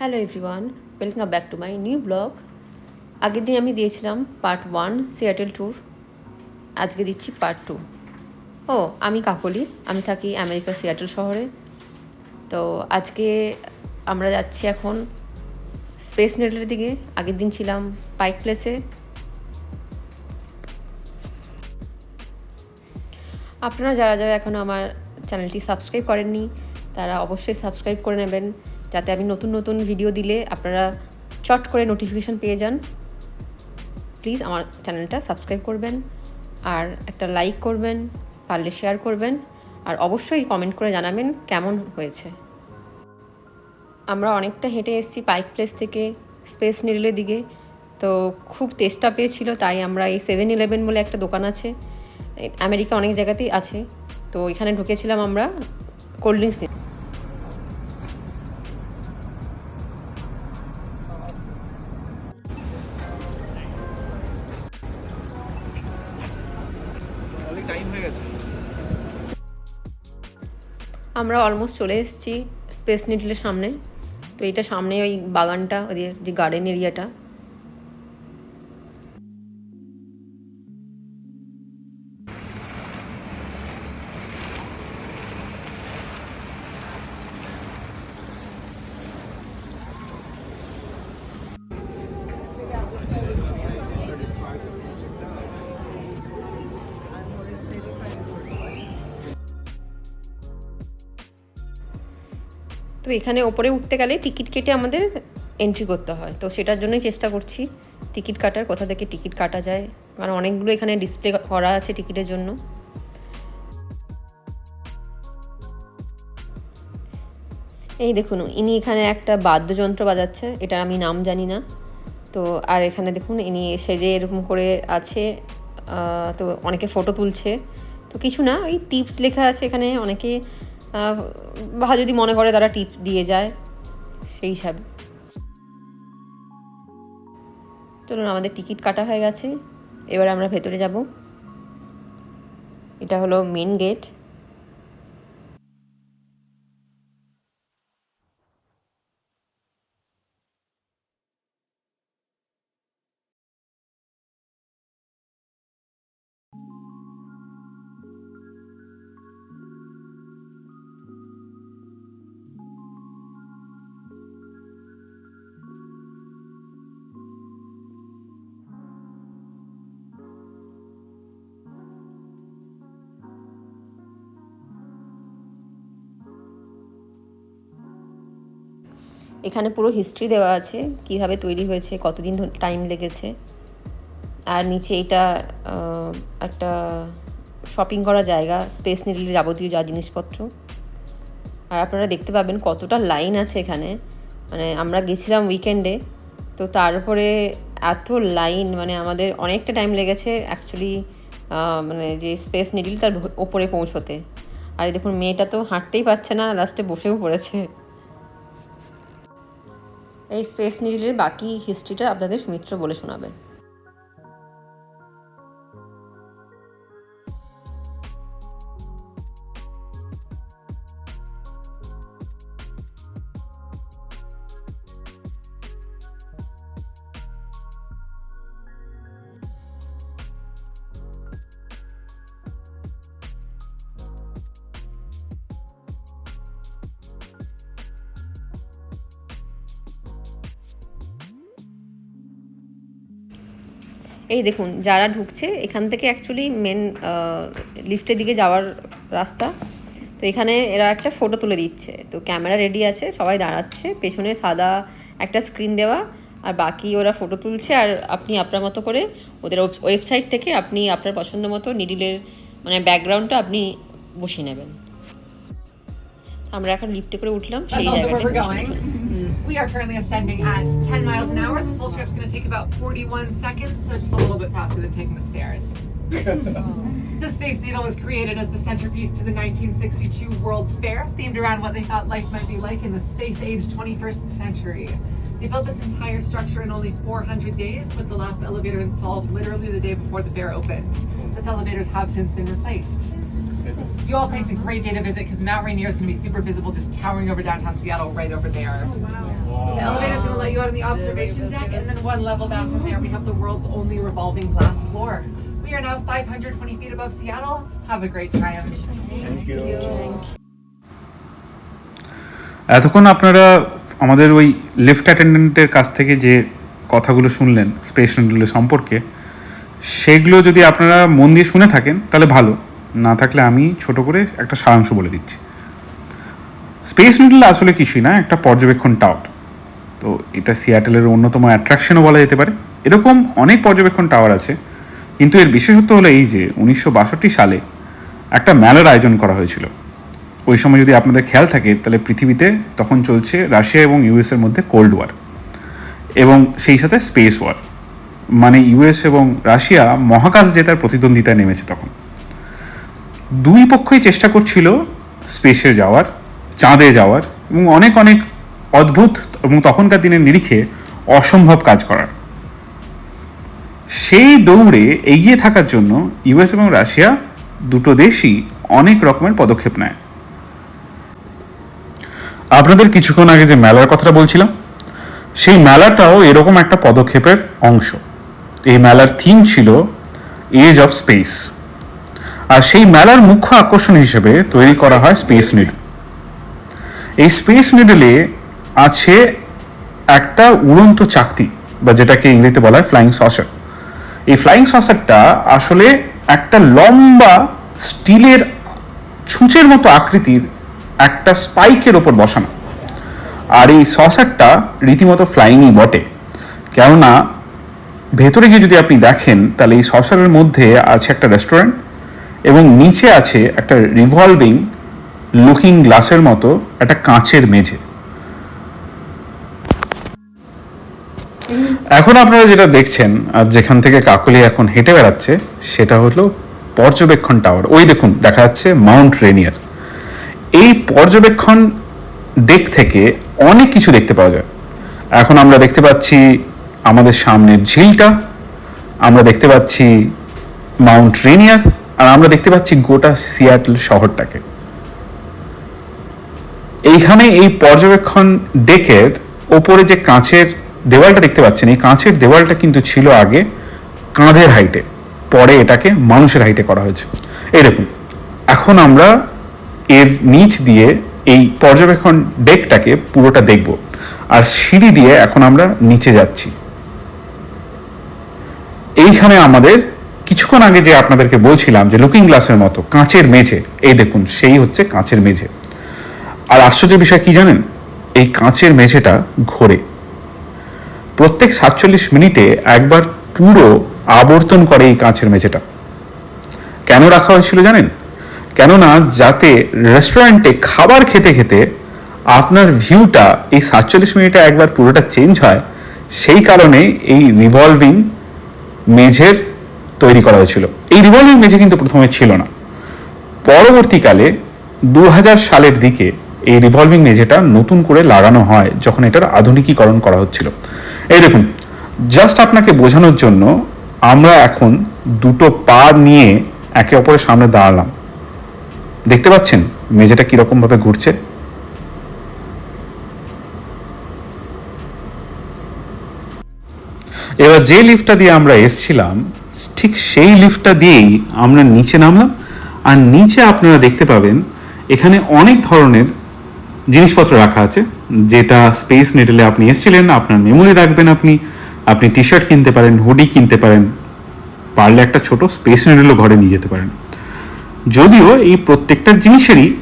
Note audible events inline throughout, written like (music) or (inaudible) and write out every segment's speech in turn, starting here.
Hello everyone welcome back to my new blog আগের দিন আমি দিয়েছিলাম পার্ট ওয়ান সিয়াটেল ট্যুর আজকে দিচ্ছি পার্ট টু ও, আমি কাকলি। আমি থাকি আমেরিকা সিয়াটেল শহরে। তো আজকে আমরা যাচ্ছি এখন স্পেস নেটের দিকে। আগের দিন ছিলাম পাইক প্লেসে আপনারা যারা যারা এখনও আমার চ্যানেলটি সাবস্ক্রাইব করেননি, তারা অবশ্যই সাবস্ক্রাইব করে নেবেন। যাতে আমি নতুন নতুন ভিডিও দিলে আপনারা চট করে নোটিফিকেশান পেয়ে যান। প্লিজ আমার চ্যানেলটা সাবস্ক্রাইব করবেন আর একটা লাইক করবেন, পারলে শেয়ার করবেন, আর অবশ্যই কমেন্ট করে জানাবেন কেমন হয়েছে। আমরা অনেকটা হেঁটে এসেছি পাইক প্লেস থেকে স্পেস নিডলের দিকে। তো খুব তেষ্টা পেয়েছিল, তাই আমরা এই সেভেন ইলেভেন বলে একটা দোকান আছে। আমেরিকা অনেক জায়গাতেই আছে। তো এখানে ঢুকেছিলাম আমরা কোল্ড ড্রিঙ্কস নিতে। আমরা অলমোস্ট চলে এসেছি স্পেস নিডলের সামনে। তো এটা সামনে ওই বাগানটা ওদের যে গার্ডেন এরিয়াটা তো এখানে ওপরে উঠতে গেলে টিকিট কেটে আমাদের এন্ট্রি করতে হয়। তো সেটার জন্যই চেষ্টা করছি টিকিট কাটার, কোথা থেকে টিকিট কাটা যায়। কারণ অনেকগুলো এখানে ডিসপ্লে করা আছে টিকিটের জন্য। এই দেখুন, ইনি এখানে একটা বাদ্যযন্ত্র বাজাচ্ছে এটা আমি নাম জানি না। তো আর এখানে দেখুন, ইনি সেজে এরকম করে আছে তো অনেকে ফটো তুলছে। তো কিছু না, ওই টিপস লেখা আছে এখানে, অনেকে বা যদি মনে করে তারা টিপ দিয়ে যায়, সেই হিসাবে। চলুন, আমাদের টিকিট কাটা হয়ে গেছে। এবার আমরা ভেতরে যাব। এটা হলো মেন গেট এখানে পুরো হিস্ট্রি দেওয়া আছে, কীভাবে তৈরি হয়েছে, কতদিন টাইম লেগেছে। আর নিচে এটা একটা শপিং করা জায়গা স্পেস নিডলের যাবতীয় যা জিনিসপত্র। আর আপনারা দেখতে পাবেন কতটা লাইন আছে এখানে। মানে আমরা গেছিলাম উইকেন্ডে তো তারপরে এত লাইন মানে আমাদের অনেকটা টাইম লেগেছে অ্যাকচুয়ালি মানে যে স্পেস নিডল তার ওপরে পৌঁছতে। আর দেখুন, মেয়েটা তো হাঁটতেই পারছে না লাস্টে বসেও পড়েছে। এই স্পেস নিডিলের বাকি হিস্ট্রিটা আপনাদের সুমিত্র বলে শোনাবে এই দেখুন যারা ঢুকছে এখান থেকে অ্যাকচুয়ালি মেন লিফটের দিকে যাওয়ার রাস্তা। তো এখানে এরা একটা ফটো তুলে দিচ্ছে। তো ক্যামেরা রেডি আছে সবাই দাঁড়াচ্ছে পেছনে সাদা একটা স্ক্রিন দেওয়া আর বাকি ওরা ফটো তুলছে আর আপনি আপনার মতো করে ওদের ওয়েবসাইট থেকে আপনি আপনার পছন্দ মতো নিডিলের মানে ব্যাকগ্রাউন্ডটা আপনি বসিয়ে নেবেন। আমরা এখন লিফটে করে উঠলাম সেই That's We are currently ascending at 10 miles an hour. This whole trip's going to take about 41 seconds, so just a little bit faster than taking the stairs. (laughs) the Space Needle was created as the centerpiece to the 1962 World's Fair, themed around what they thought life might be like in the space age 21st century. They built this entire structure in only 400 days, with the last elevator installed literally the day before the fair opened. Its elevators have since been replaced. You all picked a great day to visit because Mount Rainier is going to be super visible, just towering over downtown Seattle right over there. Oh, wow. The elevator's gonna let you out on the observation deck, and then one level down from there, we have the world's only revolving glass floor. We are now 520 feet above Seattle. Have a great time. Thank you. এতক্ষণ আপনারা আমাদের ওই lift অ্যাটেন্ডেন্টের কাছ থেকে যে কথাগুলো শুনলেন space নিডলের সম্পর্কে সেগুলো যদি আপনারা মন দিয়ে শুনে থাকেন তাহলে ভালো না থাকলে আমি ছোট করে একটা সারাংশ বলে দিচ্ছি স্পেস নিডল আসলে কিছুই না একটা পর্যবেক্ষণ টাওয়ার তো এটা সিয়াটেলের অন্যতম অ্যাট্রাকশনও বলা যেতে পারে। এরকম অনেক পর্যবেক্ষণ টাওয়ার আছে, কিন্তু এর বিশেষত্ব হলো এই যে উনিশশো বাষট্টি সালে একটা মেলার আয়োজন করা হয়েছিল। ওই সময় যদি আপনাদের খেয়াল থাকে, তাহলে পৃথিবীতে তখন চলছে রাশিয়া এবং ইউএসের মধ্যে কোল্ড ওয়ার এবং সেই সাথে স্পেস ওয়ার মানে ইউএস এবং রাশিয়া মহাকাশ জেতার প্রতিদ্বন্দ্বিতায় নেমেছে তখন। দুই পক্ষই চেষ্টা করছিল স্পেসে যাওয়ার, চাঁদে যাওয়ার এবং অনেক অনেক অদ্ভুত এবং তখনকার দিনের নিরিখে অসম্ভব কাজ করার। সেই দৌড়ে এগিয়ে থাকার জন্য ইউএস এবং রাশিয়া দুটো দেশই অনেক রকমের পদক্ষেপ নেয়। আপনাদের কিছুক্ষণ আগে যে মেলার কথাটা বলছিলাম, সেই মেলাটাও এরকম একটা পদক্ষেপের অংশ। এই মেলার থিম ছিল এজ অফ স্পেস আর সেই মেলার মুখ্য আকর্ষণ হিসেবে তৈরি করা হয় স্পেস নিডল এই স্পেস নিডলে আছে একটা উড়ন্ত চাকতি, বা যেটাকে ইংরেজিতে বলা হয় ফ্লাইং সসার এই ফ্লাইং সসারটা আসলে একটা লম্বা স্টিলের ছুঁচের মতো আকৃতির একটা স্পাইকের ওপর বসানো। আর এই সসারটা রীতিমতো ফ্লাইংই বটে। কেননা, ভেতরে গিয়ে যদি আপনি দেখেন, তাহলে এই সসারের মধ্যে আছে একটা রেস্টুরেন্ট এবং নিচে আছে একটা রিভলভিং লুকিং গ্লাসের মতো একটা কাঁচের মেঝে। এখন আপনারা যেটা দেখছেন, আর যেখান থেকে কাকলি এখন হেঁটে বেড়াচ্ছে, সেটা হলো পর্যবেক্ষণ টাওয়ার। ওই দেখুন, দেখা যাচ্ছে মাউন্ট রেনিয়ার। এই পর্যবেক্ষণ ডেক থেকে অনেক কিছু দেখতে পাওয়া যায়। এখন আমরা দেখতে পাচ্ছি আমাদের সামনের ঝিলটা, আমরা দেখতে পাচ্ছি মাউন্ট রেনিয়ার, আর আমরা দেখতে পাচ্ছি গোটা সিয়াটল শহরটাকে। এইখানে এই পর্যবেক্ষণ ডেকের ওপরে যে কাঁচের দেওয়ালটা দেখতে পাচ্ছেন, এই কাঁচের দেওয়ালটা কিন্তু ছিল আগে কাঁধের হাইটে পরে এটাকে মানুষের হাইটে করা হয়েছে। দেখুন, এখন আমরা এর নিচ দিয়ে এই পর্যবেক্ষণ ডেকটাকে পুরোটা দেখব। আর সিঁড়ি দিয়ে এখন আমরা নিচে যাচ্ছি। এইখানে আমাদের কিছুক্ষণ আগে যে আপনাদেরকে বলছিলাম যে লুকিং গ্লাসের মতো কাঁচের মেঝে, এই দেখুন, সেই হচ্ছে কাঁচের মেঝে। আর আশ্চর্যের বিষয় কি জানেন? এই কাঁচের মেঝেটা ঘোরে। প্রত্যেক সাতচল্লিশ মিনিটে একবার পুরো আবর্তন করে এই কাঁচের মেঝেটা। কেন রাখা হয়েছিল জানেন? কেননা যাতে রেস্টুরেন্টে খাবার খেতে খেতে আপনার ভিউটা এই সাতচল্লিশ মিনিটে একবার পুরোটা চেঞ্জ হয়, সেই কারণে এই রিভলভিং মেঝের তৈরি করা হয়েছিল। এই রিভলভিং মেঝে কিন্তু প্রথমে ছিল না। পরবর্তীকালে দু হাজার সালের দিকে এই রিভলভিং মেঝেটা নতুন করে লাগানো হয়, যখন এটার আধুনিকীকরণ করা হচ্ছিল। এই দেখুন জাস্ট আপনাকে বোঝানোর জন্য আমরা এখন দুটো পা নিয়ে একে অপরের সামনে দাঁড়ালাম। দেখতে পাচ্ছেন মেঝেটা কীরকম ভাবে ঘুরছে? এবার যে লিফটটা দিয়ে আমরা এসছিলাম, ঠিক সেই লিফটটা দিয়েই আমরা নিচে নামলাম। আর নিচে আপনারা দেখতে পাবেন, এখানে অনেক ধরনের জিনিসপত্র রাখা আছে। যেটা স্পেস নেটেলে আপনি এসেছিলেন, আপনার মেমোরি রাখবেন আপনি। আপনি টি শার্ট কিনতে পারেন হুডি কিনতে পারেন। পারলে একটা ছোট স্পেস নেটেলও ঘরে নিয়ে যেতে পারেন। যদিও এই প্রত্যেকটা জিনিসেরই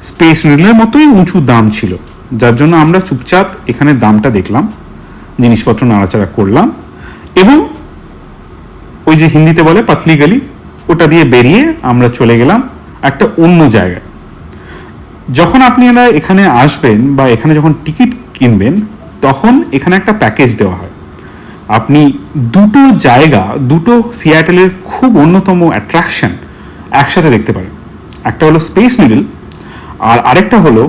স্পেস নেটেলের মতোই উঁচু দাম ছিল। যার জন্য আমরা চুপচাপ এখানে দামটা দেখলাম, জিনিসপত্র নাড়াচাড়া করলাম এবং ওই যে হিন্দিতে বলে পাতলি গালি, ওটা দিয়ে বেরিয়ে আমরা চলে গেলাম একটা অন্য জায়গায়। যখন আপনারা এখানে আসবেন বা এখানে যখন টিকিট কিনবেন, তখন এখানে একটা প্যাকেজ দেওয়া হয়। আপনি দুটো জায়গা, দুটো সিয়াটেলের খুব অন্যতম অ্যাট্রাকশন একসাথে দেখতে পারেন। একটা হলো স্পেস মিডল আর আরেকটা হলো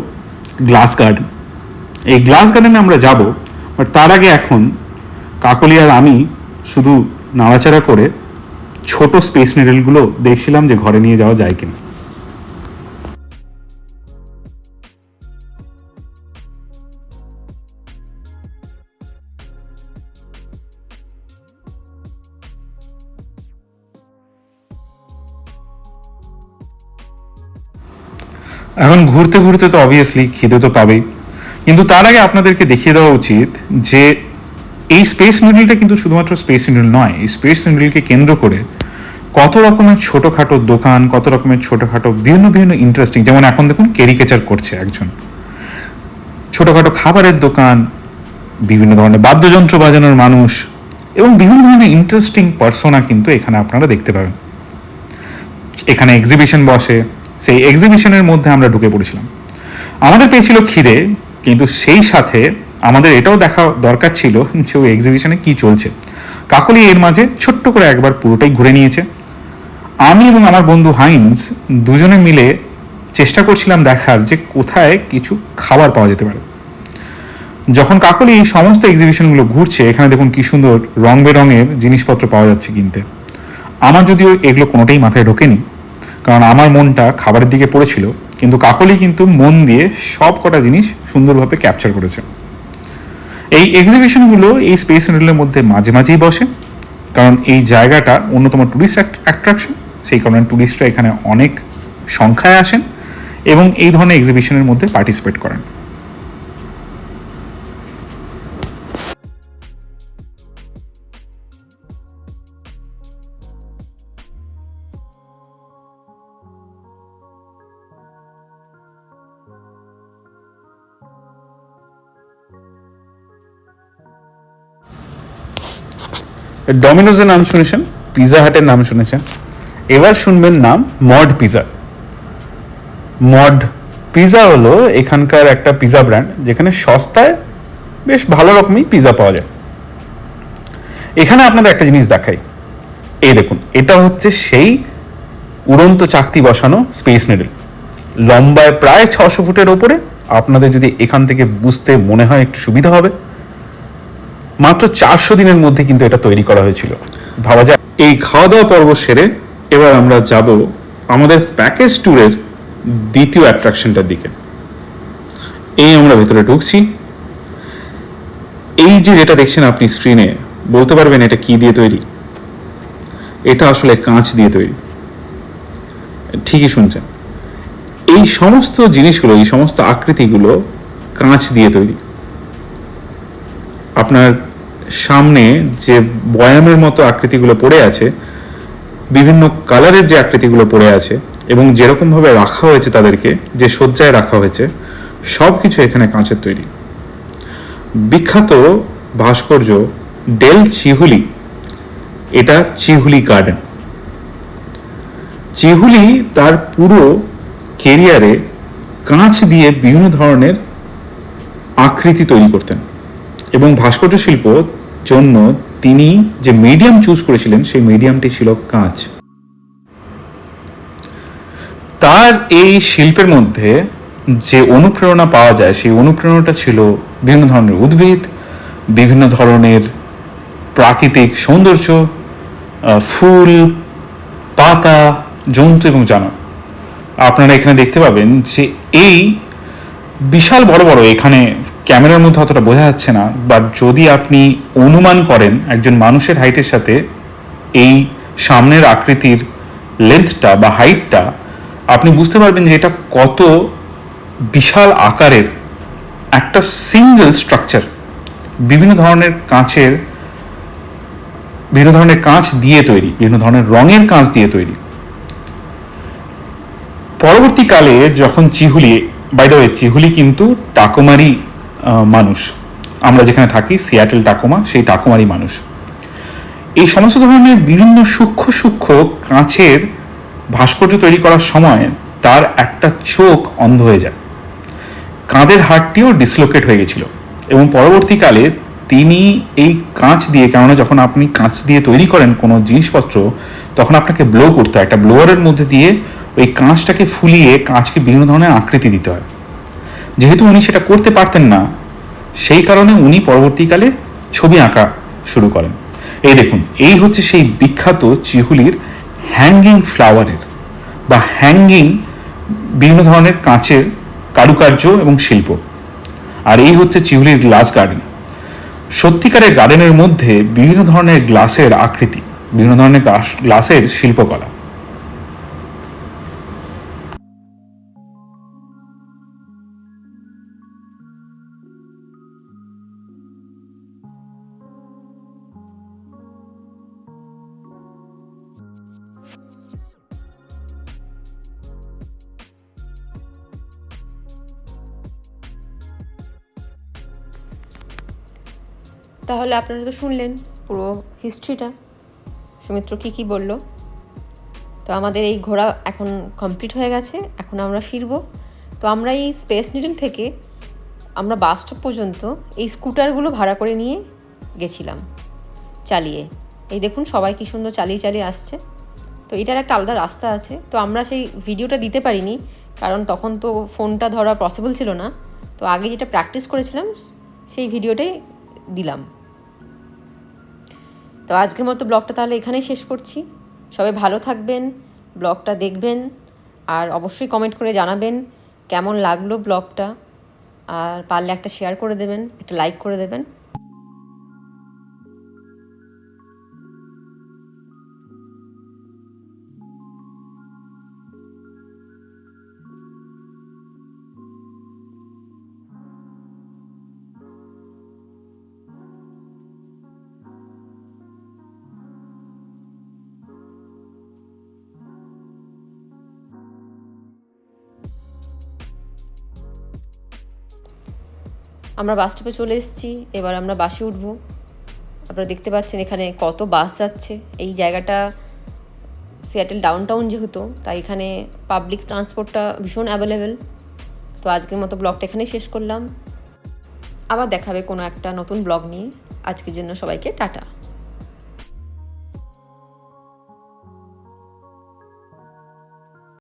গ্লাস গার্ডেন এই গ্লাস গার্ডেনে আমরা যাব বাট তার আগে এখন কাকলি আর আমি শুধু নাড়াচাড়া করে ছোট স্পেস নিডলগুলো দেখছিলাম যে ঘরে নিয়ে যাওয়া যায় কিনা। এখন ঘুরতে ঘুরতে তো অবভিয়াসলি খিদে তো পাবেই। কিন্তু তার আগে আপনাদেরকে দেখিয়ে দেওয়া উচিত যে এই স্পেস নিডলটা কিন্তু শুধুমাত্র স্পেস নিডল নয়, এই স্পেস নিডলকে কেন্দ্র করে কত রকমের ছোটোখাটো দোকান, কত রকমের ছোটোখাটো বিভিন্ন বিভিন্ন ইন্টারেস্টিং যেমন এখন দেখুন ক্যারিকেচার করছে একজন। ছোটোখাটো খাবারের দোকান, বিভিন্ন ধরনের বাদ্যযন্ত্র বাজানোর মানুষ এবং বিভিন্ন ধরনের ইন্টারেস্টিং পার্সোনা কিন্তু এখানে আপনারা দেখতে পাবেন। এখানে এক্সিবিশন বসে সেই এক্সিবিশনের মধ্যে আমরা ঢুকে পড়েছিলাম। আমাদের পেয়েছিল খিদে, কিন্তু সেই সাথে আমাদের এটাও দেখা দরকার ছিল যে ওই এক্সিবিশনে কী চলছে। কাকলি এর মাঝে ছোট্ট করে একবার পুরোটাই ঘুরে নিয়েছে। আমি এবং আমার বন্ধু হাইন্স দুজনে মিলে চেষ্টা করছিলাম দেখার যে কোথায় কিছু খাবার পাওয়া যেতে পারে। যখন কাকলি এই সমস্ত এক্সিবিশনগুলো ঘুরছে, এখানে দেখুন কি সুন্দর রং বেরঙের জিনিসপত্র পাওয়া যাচ্ছে কিনতে। আমার যদিও এগুলো কোনোটাই মাথায় ঢোকেনি। কারণ আমার মনটা খাবারের দিকে পড়েছিল, কিন্তু কাকলি কিন্তু মন দিয়ে সব কটা জিনিস সুন্দরভাবে ক্যাপচার করেছে। এই এক্সিবিশনগুলো এই স্পেস রেলের মধ্যে মাঝে মাঝেই বসে, কারণ এই জায়গাটা অন্যতম ট্যুরিস্ট অ্যাট্রাকশন সেই কারণে ট্যুরিস্টরা এখানে অনেক সংখ্যায় আসেন এবং এই ধরনের এক্সিবিশনের মধ্যে পার্টিসিপেট করেন। ডমিনোজের নাম শুনেছেন পিজা হাটের নাম শুনেছেন। এবার শুনবেন নাম মড পিজা মড পিজা হলো এখানকার একটা পিজা ব্র্যান্ড যেখানে সস্তায় বেশ ভালো রকমই পিজা পাওয়া যায়। এখানে আপনাদের একটা জিনিস দেখাই। এই দেখুন, এটা হচ্ছে সেই উড়ন্ত চাকতি বসানো স্পেস নেডেল লম্বায় প্রায় ছশো ফুটের ওপরে আপনাদের যদি এখান থেকে বুঝতে মনে হয় একটু সুবিধা হবে। মাত্র চারশো দিনের মধ্যে কিন্তু এটা তৈরি করা হয়েছিল। ভাবা যায়। এই খাওয়া দাওয়া পর্ব সেরে এবার আমরা যাব আমাদের প্যাকেজ ট্যুরের দ্বিতীয় অ্যাট্রাকশনটার দিকে। এই আমরা ভেতরে ঢুকছি। এই যে যেটা দেখছেন আপনি স্ক্রিনে বলতে পারবেন এটা কি দিয়ে তৈরি? এটা আসলে কাঁচ দিয়ে তৈরি। ঠিকই শুনছেন। এই সমস্ত জিনিসগুলো, এই সমস্ত আকৃতিগুলো কাঁচ দিয়ে তৈরি। আপনার সামনে যে বয়ামের মতো আকৃতিগুলো পড়ে আছে, বিভিন্ন কালারের যে আকৃতিগুলো পড়ে আছে এবং যেরকমভাবে রাখা হয়েছে তাদেরকে, যে সজ্জায় রাখা হয়েছে সব কিছু এখানে কাঁচের তৈরি। বিখ্যাত ভাস্কর্য ডেল চিহুলি, এটা চিহুলি গার্ডেন। চিহুলি তার পুরো কেরিয়ারে কাঁচ দিয়ে বিভিন্ন ধরনের আকৃতি তৈরি করতেন এবং ভাস্কর্য শিল্প জন্য তিনি যে মিডিয়াম চুজ করেছিলেন, সেই মিডিয়ামটি ছিল কাঁচ। তার এই শিল্পের মধ্যে যে অনুপ্রেরণা পাওয়া যায়, সেই অনুপ্রেরণাটা ছিল বিভিন্ন ধরনের উদ্ভিদ, বিভিন্ন ধরনের প্রাকৃতিক সৌন্দর্য ফুল, পাতা, জন্তু এবং জানোয়ার। আপনারা এখানে দেখতে পাবেন যে এই বিশাল বড় বড় এখানে ক্যামেরার মধ্যে অতটা বোঝা যাচ্ছে না বাট যদি আপনি অনুমান করেন একজন মানুষের হাইটের সাথে এই সামনের আকৃতির লেন্থটা বা হাইটটা আপনি বুঝতে পারবেন যে এটা কত বিশাল আকারের একটা সিঙ্গেল স্ট্রাকচার বিভিন্ন ধরনের কাঁচের, বিভিন্ন ধরনের কাঁচ দিয়ে তৈরি, বিভিন্ন ধরনের রঙের কাঁচ দিয়ে তৈরি। পরবর্তীকালে যখন Chihuly by the way Chihuly কিন্তু টাকুমারি মানুষ। আমরা যেখানে থাকি, সিয়াটেল, টাকুমা, সেই টাকুমারি মানুষ। এই সমস্ত ধরনের বিভিন্ন সূক্ষ্ম সূক্ষ্ম কাঁচের ভাস্কর্য তৈরি করার সময় তার একটা চোখ অন্ধ হয়ে যায়। কাঁধের হাড়টিও ডিসলোকেট হয়ে গেছিল এবং পরবর্তীকালে তিনি এই কাঁচ দিয়ে, কেননা যখন আপনি কাঁচ দিয়ে তৈরি করেন কোনো জিনিসপত্র, তখন আপনাকে ব্লো করতে হয়। একটা ব্লোয়ারের মধ্যে দিয়ে ওই কাঁচটাকে ফুলিয়ে কাঁচকে বিভিন্ন ধরনের আকৃতি দিতে হয়। যেহেতু উনি সেটা করতে পারতেন না, সেই কারণে উনি পরবর্তীকালে ছবি আঁকা শুরু করেন। এই দেখুন, এই হচ্ছে সেই বিখ্যাত চিহুলির হ্যাঙ্গিং ফ্লাওয়ারের বা হ্যাঙ্গিং বিভিন্ন ধরনের কাঁচের কারুকার্য এবং শিল্প। আর এই হচ্ছে চিহুলির গ্লাস গার্ডেন সত্যিকারের গার্ডেনের মধ্যে বিভিন্ন ধরনের গ্লাসের আকৃতি, বিভিন্ন ধরনের গ্লাসের শিল্পকলা। তাহলে আপনারা তো শুনলেন পুরো হিস্ট্রিটা সুমিত্র কী কী বলল? তো আমাদের এই ঘোরা এখন কমপ্লিট হয়ে গেছে, এখন আমরা ফিরবো। তো আমরা এই স্পেস নিডল থেকে আমরা বাস স্টপ পর্যন্ত এই স্কুটারগুলো ভাড়া করে নিয়ে গেছিলাম চালিয়ে। এই দেখুন সবাই কী সুন্দর চালিয়ে চালিয়ে আসছে। তো এটার একটা আলাদা রাস্তা আছে। তো আমরা সেই ভিডিওটা দিতে পারিনি, কারণ তখন তো ফোনটা ধরা পসিবল ছিল না। তো আগে যেটা প্র্যাকটিস করেছিলাম, সেই ভিডিওটাই দিলাম। তো আজকের মতো ব্লগটা তাহলে এখানেই শেষ করছি। সবাই ভালো থাকবেন, ব্লগটা দেখবেন, আর অবশ্যই কমেন্ট করে জানাবেন কেমন লাগল ব্লগটা। আর পারলে একটা শেয়ার করে দেবেন, একটা লাইক করে দেবেন। আমরা বাস স্টপে চলে এসেছি, এবার আমরা বাসে উঠবো। আপনারা দেখতে পাচ্ছেন এখানে কত বাস যাচ্ছে। এই জায়গাটা সিয়াটেল ডাউন টাউন যেহেতু, তাই এখানে পাবলিক ট্রান্সপোর্টটা ভীষণ অ্যাভেলেবেল তো আজকের মতো ব্লগটা এখানেই শেষ করলাম। আবার দেখাবে কোনো একটা নতুন ব্লগ নিয়ে। আজকের জন্য সবাইকে টাটা।